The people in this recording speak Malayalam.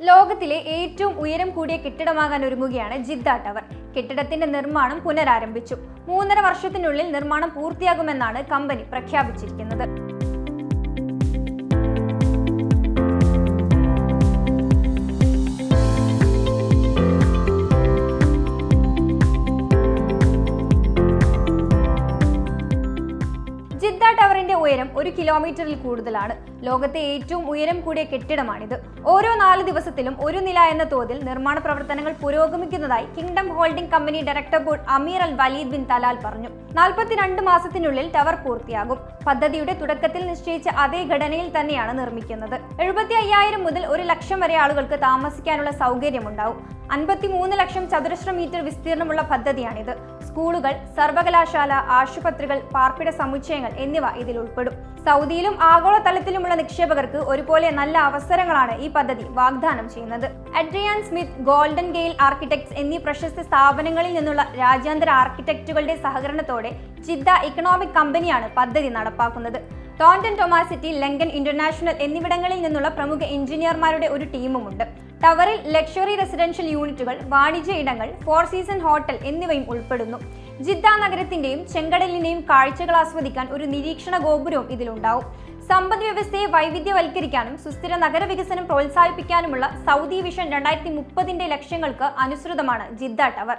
ലോകത്തിലെ ഏറ്റവും ഉയരം കൂടിയ കെട്ടിടമാകാൻ ഒരുങ്ങുകയാണ് ജിദ്ദ ടവർ. കെട്ടിടത്തിന്റെ നിർമ്മാണം പുനരാരംഭിച്ചു. മൂന്നര വർഷത്തിനുള്ളിൽ നിർമ്മാണം പൂർത്തിയാകുമെന്നാണ് കമ്പനി പ്രഖ്യാപിച്ചിരിക്കുന്നത്. ടവറിന്റെ ഉയരം ഒരു കിലോമീറ്ററിൽ കൂടുതലാണ്. ലോകത്തെ ഏറ്റവും ഉയരം കൂടിയ കെട്ടിടമാണിത്. ഓരോ നാല് ദിവസത്തിലും ഒരു നില എന്ന തോതിൽ നിർമ്മാണ പ്രവർത്തനങ്ങൾ പുരോഗമിക്കുന്നതായി kingdom holding company director board Amir Al Waleed bin Talal പറഞ്ഞു. നാൽപ്പത്തിരണ്ട് മാസത്തിനുള്ളിൽ ടവർ പൂർത്തിയാകും. പദ്ധതിയുടെ തുടക്കത്തിൽ നിശ്ചയിച്ച അതേ ഘടനയിൽ തന്നെയാണ് നിർമ്മിക്കുന്നത്. എഴുപത്തി അയ്യായിരം മുതൽ ഒരു ലക്ഷം വരെ ആളുകൾക്ക് താമസിക്കാനുള്ള സൗകര്യമുണ്ടാവും. അൻപത്തിമൂന്ന് ലക്ഷം ചതുരശ്ര മീറ്റർ വിസ്തീർണമുള്ള പദ്ധതിയാണിത്. സ്കൂളുകൾ സർവകലാശാല ആശുപത്രികൾ പാർപ്പിട സമുച്ചയങ്ങൾ എന്നിവ ഇതിൽ ഉൾപ്പെടും. സൗദിയിലും ആഗോളതലത്തിലുമുള്ള നിക്ഷേപകർക്ക് ഒരുപോലെ നല്ല അവസരങ്ങളാണ് ഈ പദ്ധതി വാഗ്ദാനം ചെയ്യുന്നത്. Adrian Smith Golden Gale architects എന്നീ പ്രശസ്ത സ്ഥാപനങ്ങളിൽ നിന്നുള്ള രാജ്യാന്തര ആർക്കിടെക്റ്റുകളുടെ സഹകരണത്തോടെ ജിദ്ദ ഇക്കണോമിക് കമ്പനിയാണ് പദ്ധതി നടപ്പാക്കുന്നത്. ടോണ്ടൻ ടൊമാസിറ്റി ലങ്കൻ ഇന്റർനാഷണൽ എന്നിവിടങ്ങളിൽ നിന്നുള്ള പ്രമുഖ എഞ്ചിനീയർമാരുടെ ഒരു ടീമുമുണ്ട്. ടവറിൽ ലക്ഷറി റെസിഡൻഷ്യൽ യൂണിറ്റുകൾ വാണിജ്യ ഇടങ്ങൾ ഫോർ സീസൺ ഹോട്ടൽ എന്നിവയും ഉൾപ്പെടുന്നു. ജിദ്ദ നഗരത്തിന്റെയും ചെങ്കടലിന്റെയും കാഴ്ചകൾ ആസ്വദിക്കാൻ ഒരു നിരീക്ഷണ ഗോപുരവും ഇതിലുണ്ടാവും. സമ്പദ് വ്യവസ്ഥയെ വൈവിധ്യവൽക്കരിക്കാനും സുസ്ഥിര നഗരവികസനം പ്രോത്സാഹിപ്പിക്കാനുമുള്ള സൗദി വിഷൻ രണ്ടായിരത്തി മുപ്പതിന്റെ ലക്ഷ്യങ്ങൾക്ക് അനുസൃതമാണ് ജിദ്ദ ടവർ.